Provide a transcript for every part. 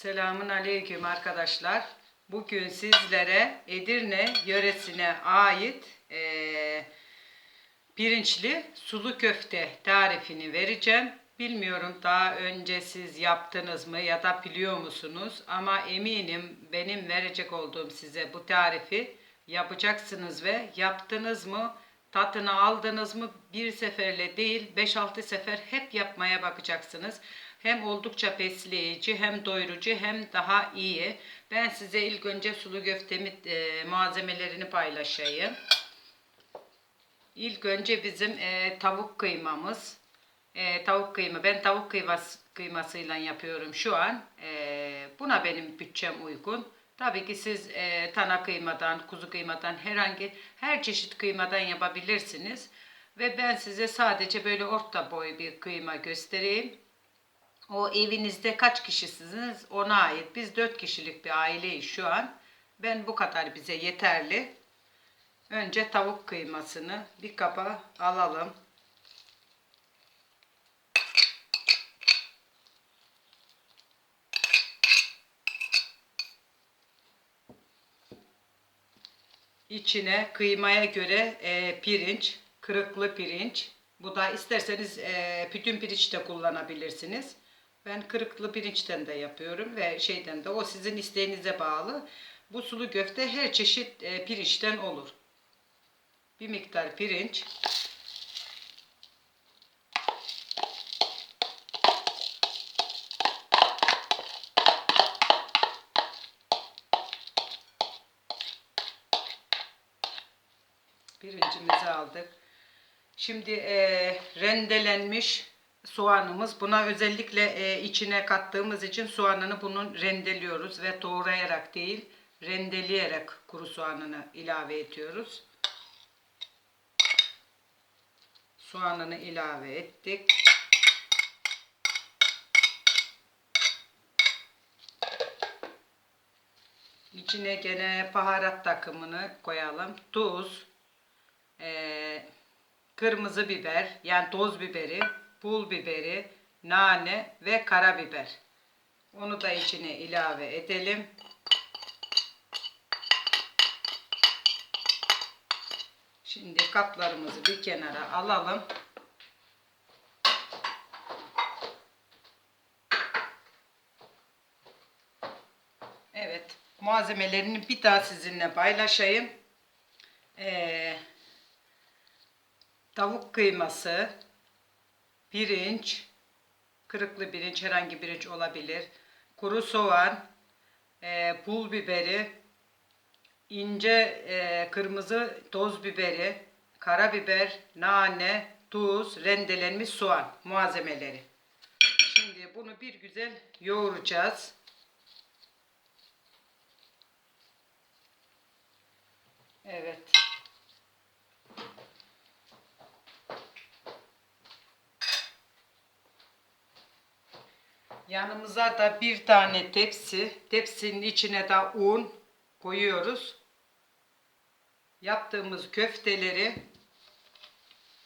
Selamun Aleyküm arkadaşlar. Bugün sizlere Edirne yöresine ait eee, pirinçli sulu köfte tarifini vereceğim. Bilmiyorum daha önce siz yaptınız mı ya da biliyor musunuz ama eminim benim verecek olduğum size bu tarifi yapacaksınız ve yaptınız mı Tatını aldınız mı bir seferle değil 5-6 sefer hep yapmaya bakacaksınız. Hem oldukça besleyici hem doyurucu hem daha iyi. Ben size ilk önce sulu köftemi e, malzemelerini paylaşayım. İlk önce bizim e, tavuk kıymamız. E, tavuk kıyma. Ben tavuk kıyması, kıymasıyla yapıyorum şu an. E, buna benim bütçem uygun. Tabii ki siz e, tana kıymadan, kuzu kıymadan herhangi her çeşit kıymadan yapabilirsiniz. Ve ben size sadece böyle orta boy bir kıyma göstereyim. O evinizde kaç kişisiniz ona ait. Biz dört kişilik bir aileyiz şu an. Ben bu kadar bize yeterli. Önce tavuk kıymasını bir kaba alalım. İçine kıymaya göre e, pirinç, kırıklı pirinç. Bu da isterseniz e, bütün pirinç de kullanabilirsiniz. Ben kırıklı pirinçten de yapıyorum ve şeyden de o sizin isteğinize bağlı. Bu sulu köfte her çeşit e, pirinçten olur. Bir miktar pirinç. Pirincimizi aldık. Şimdi e, rendelenmiş soğanımız. Buna özellikle e, içine kattığımız için soğanını bunun rendeliyoruz ve doğrayarak değil, rendeleyerek kuru soğanını ilave ediyoruz. Soğanını ilave ettik. İçine gene baharat takımını koyalım. Tuz, eee, kırmızı biber yani toz biberi, pul biberi, nane ve karabiber. Onu da içine ilave edelim. Şimdi kaplarımızı bir kenara alalım. Evet, malzemelerini bir daha sizinle paylaşayım. Ee, tavuk kıyması, pirinç, kırıklı pirinç, herhangi pirinç olabilir. Kuru soğan, e, pul biberi, ince e, kırmızı toz biberi, karabiber, nane, tuz, rendelenmiş soğan malzemeleri. Şimdi bunu bir güzel yoğuracağız. Evet. Yanımıza da bir tane tepsi, tepsinin içine de un koyuyoruz. Yaptığımız köfteleri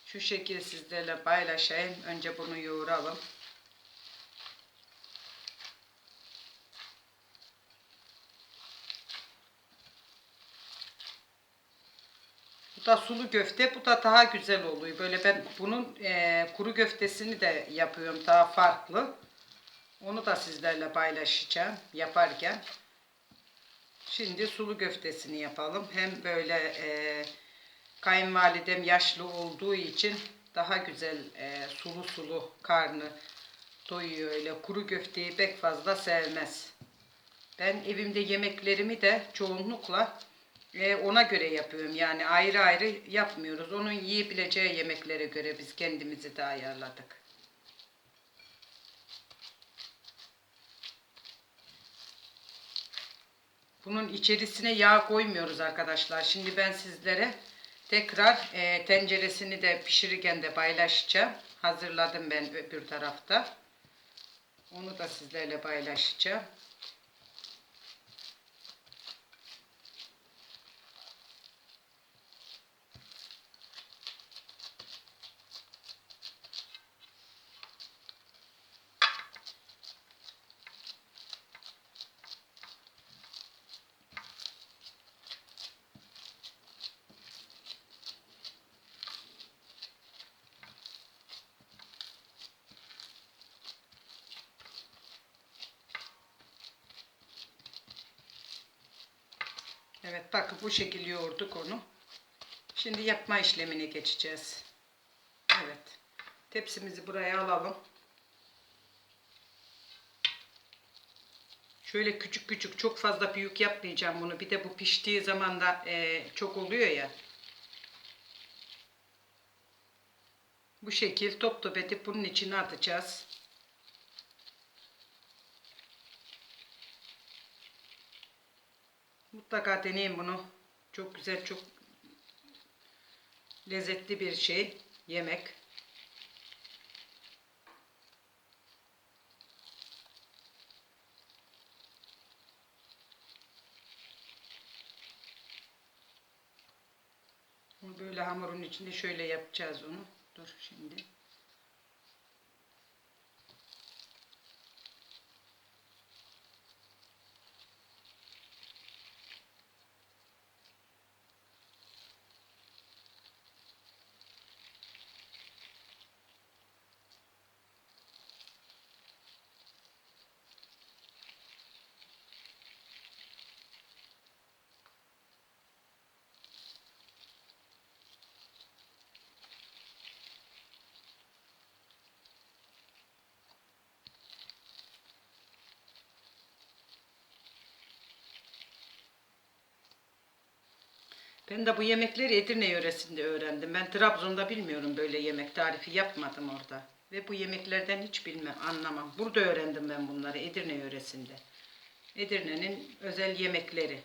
şu şekil sizlerle paylaşayım. Önce bunu yoğuralım. Bu da sulu köfte. Bu da daha güzel oluyor. Böyle ben bunun e, kuru köftesini de yapıyorum. Daha farklı. Onu da sizlerle paylaşacağım yaparken. Şimdi sulu köftesini yapalım. Hem böyle e, kayınvalidem yaşlı olduğu için daha güzel e, sulu sulu karnı doyuyor öyle. Kuru köfteyi pek fazla sevmez. Ben evimde yemeklerimi de çoğunlukla e, ona göre yapıyorum. Yani ayrı ayrı yapmıyoruz. Onun yiyebileceği yemeklere göre biz kendimizi de ayarladık. Bunun içerisine yağ koymuyoruz arkadaşlar. Şimdi ben sizlere tekrar e, tenceresini de pişirirken de paylaşacağım. Hazırladım ben öbür tarafta. Onu da sizlerle paylaşacağım. Evet bakın bu şekilde yoğurduk onu. Şimdi yapma işlemine geçeceğiz. Evet. Tepsimizi buraya alalım. Şöyle küçük küçük çok fazla büyük yapmayacağım bunu. Bir de bu piştiği zaman da e, çok oluyor ya. Bu şekil top top edip bunun içine atacağız. Mutlaka deneyin bunu. Çok güzel, çok lezzetli bir şey, yemek. Bunu Böyle hamurun içinde şöyle yapacağız onu. Dur şimdi. Ben de bu yemekleri Edirne yöresinde öğrendim. Ben Trabzon'da bilmiyorum böyle yemek tarifi yapmadım orada. Ve bu yemeklerden hiç bilmem, anlamam. Burada öğrendim ben bunları Edirne yöresinde. Edirne'nin özel yemekleri.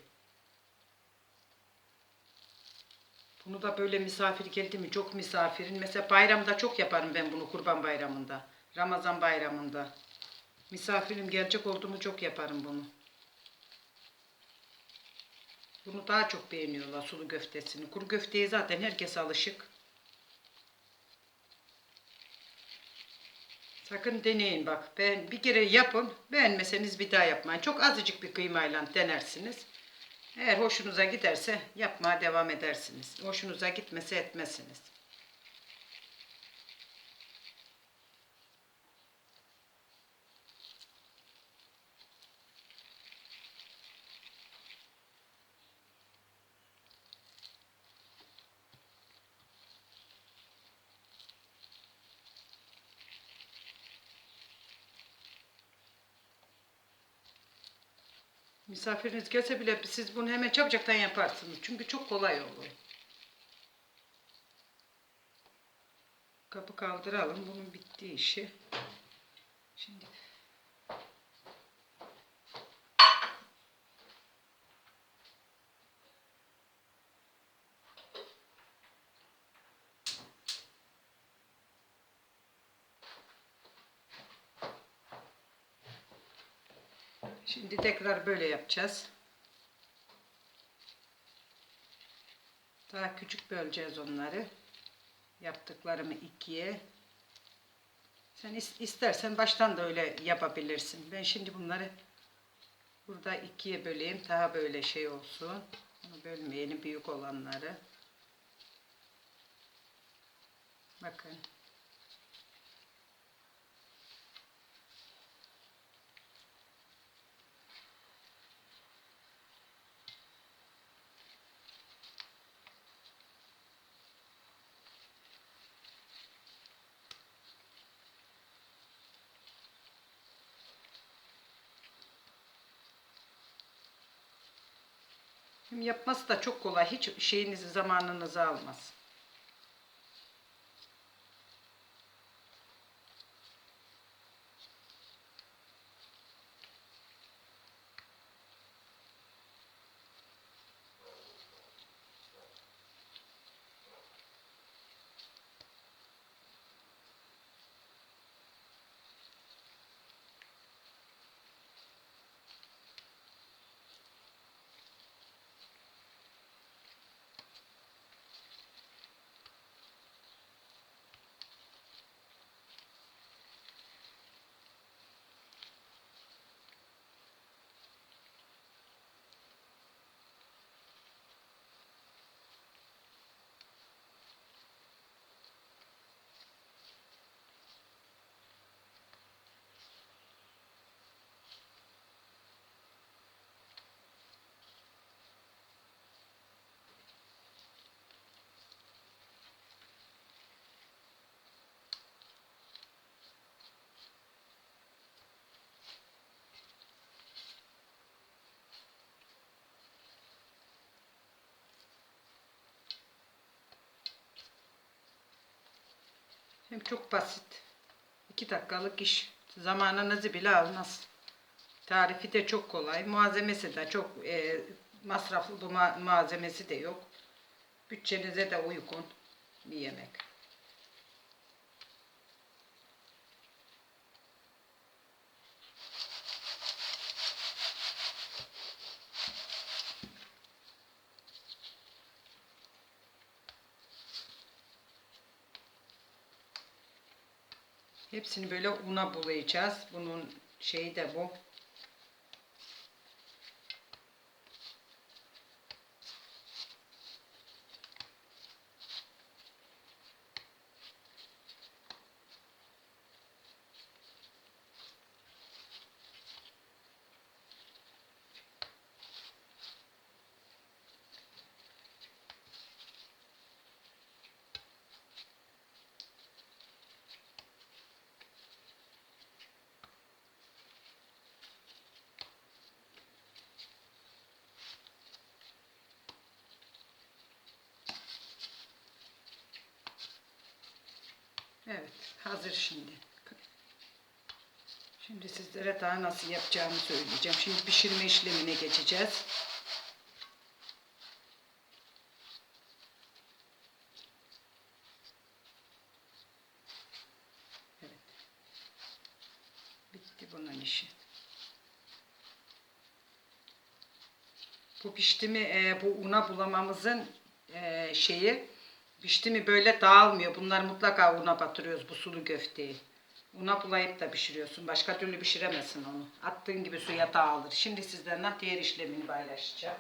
Bunu da böyle misafir geldi mi çok misafirin. Mesela bayramda çok yaparım ben bunu kurban bayramında. Ramazan bayramında. Misafirim gelecek oldu mu çok yaparım bunu. Bunu daha çok beğeniyorlar sulu köftesini. Kuru köfteye zaten herkes alışık. Sakın deneyin bak. Ben bir kere yapın. Beğenmeseniz bir daha yapmayın. Çok azıcık bir kıymayla denersiniz. Eğer hoşunuza giderse yapmaya devam edersiniz. Hoşunuza gitmese etmezsiniz. Misafiriniz gelse bile siz bunu hemen çabucaktan yaparsınız. Çünkü çok kolay oluyor. Kapı kaldıralım. Bunun bittiği işi. Şimdi Şimdi tekrar böyle yapacağız. Daha küçük böleceğiz onları. Yaptıklarımı ikiye. Sen is- istersen baştan da öyle yapabilirsin. Ben şimdi bunları burada ikiye böleyim. Daha böyle şey olsun. Bunu bölmeyelim büyük olanları. Bakın. Yapması da çok kolay. Hiç şeyinizi zamanınızı almaz. Hem çok basit. 2 dakikalık iş. Zamanınızı bile almaz. Tarifi de çok kolay. Malzemesi de çok e, masraflı ma- malzemesi de yok. Bütçenize de uygun bir yemek. Hepsini böyle una bulayacağız. Bunun şeyi de bu. Evet, hazır şimdi. Şimdi sizlere daha nasıl yapacağımı söyleyeceğim. Şimdi pişirme işlemine geçeceğiz. Bitti bunun işi. Bu pişti e, bu una bulamamızın e, şeyi pişti mi böyle dağılmıyor. Bunlar mutlaka una batırıyoruz bu sulu köfteyi. Una bulayıp da pişiriyorsun. Başka türlü pişiremezsin onu. Attığın gibi suya dağılır. Şimdi sizlerle diğer işlemini paylaşacağım.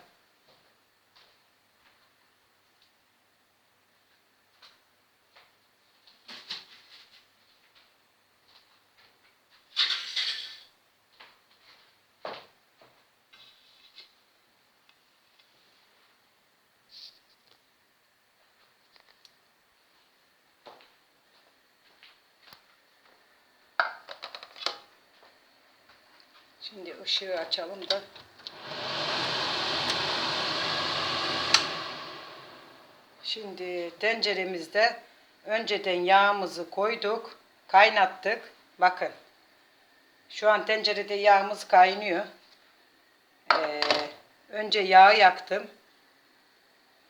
Şimdi ışığı açalım da. Şimdi tenceremizde önceden yağımızı koyduk, kaynattık. Bakın. Şu an tencerede yağımız kaynıyor. Ee, önce yağı yaktım.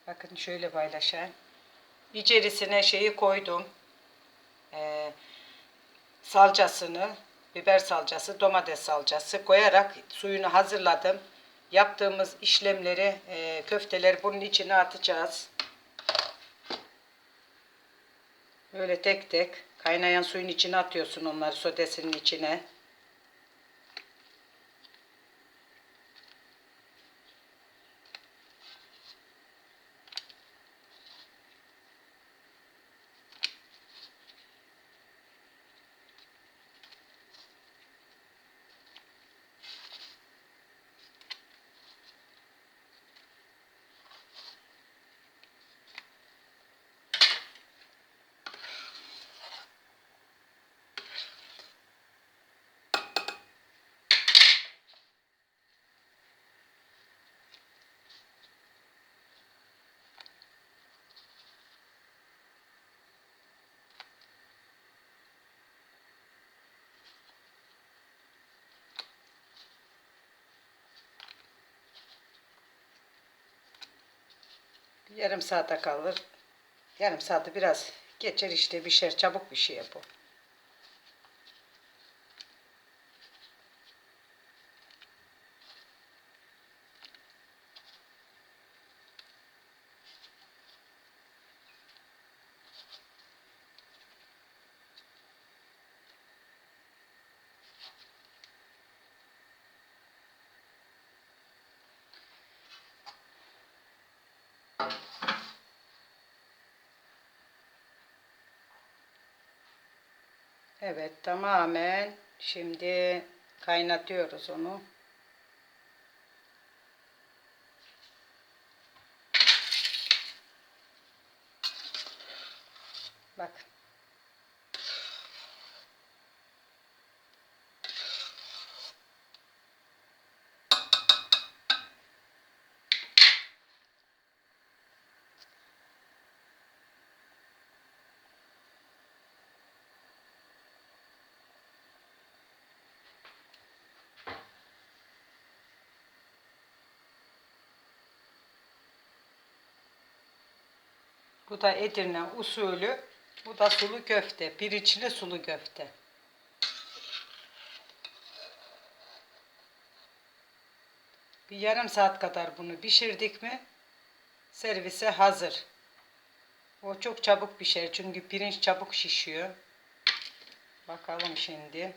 Bakın şöyle paylaşayım. İçerisine şeyi koydum. Ee, salçasını, biber salçası, domates salçası koyarak suyunu hazırladım. Yaptığımız işlemleri, e, köfteleri bunun içine atacağız. Böyle tek tek kaynayan suyun içine atıyorsun onları sodesinin içine. Yarım saate kalır. Yarım saati biraz geçer işte pişer çabuk bir şey bu. Evet tamamen şimdi kaynatıyoruz onu. Bak. Bu da Edirne usulü. Bu da sulu köfte. Pirinçli sulu köfte. Bir yarım saat kadar bunu pişirdik mi servise hazır. O çok çabuk pişer çünkü pirinç çabuk şişiyor. Bakalım şimdi.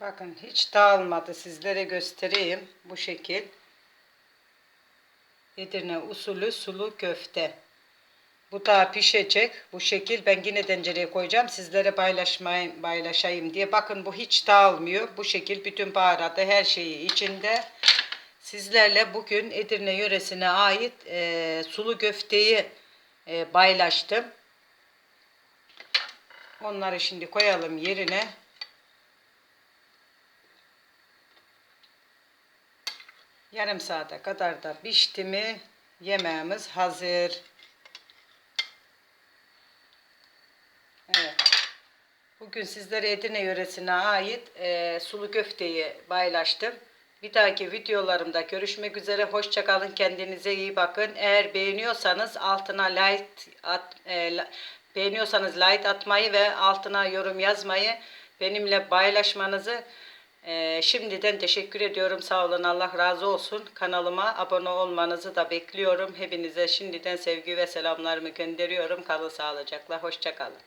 Bakın hiç dağılmadı. Sizlere göstereyim. Bu şekil. Edirne usulü sulu köfte. Bu daha pişecek. Bu şekil ben yine tencereye koyacağım. Sizlere paylaşmayayım, paylaşayım diye. Bakın bu hiç dağılmıyor. Bu şekil bütün baharatı her şeyi içinde. Sizlerle bugün Edirne yöresine ait e, sulu köfteyi e, paylaştım. Onları şimdi koyalım yerine. Yarım saate kadar da pişti mi yemeğimiz hazır. Evet. Bugün sizlere Edirne yöresine ait e, sulu köfteyi paylaştım. Bir dahaki videolarımda görüşmek üzere. Hoşçakalın. Kendinize iyi bakın. Eğer beğeniyorsanız altına like at, e, beğeniyorsanız like atmayı ve altına yorum yazmayı benimle paylaşmanızı e, şimdiden teşekkür ediyorum. Sağ olun. Allah razı olsun. Kanalıma abone olmanızı da bekliyorum. Hepinize şimdiden sevgi ve selamlarımı gönderiyorum. Kalın sağlıcakla. Hoşçakalın.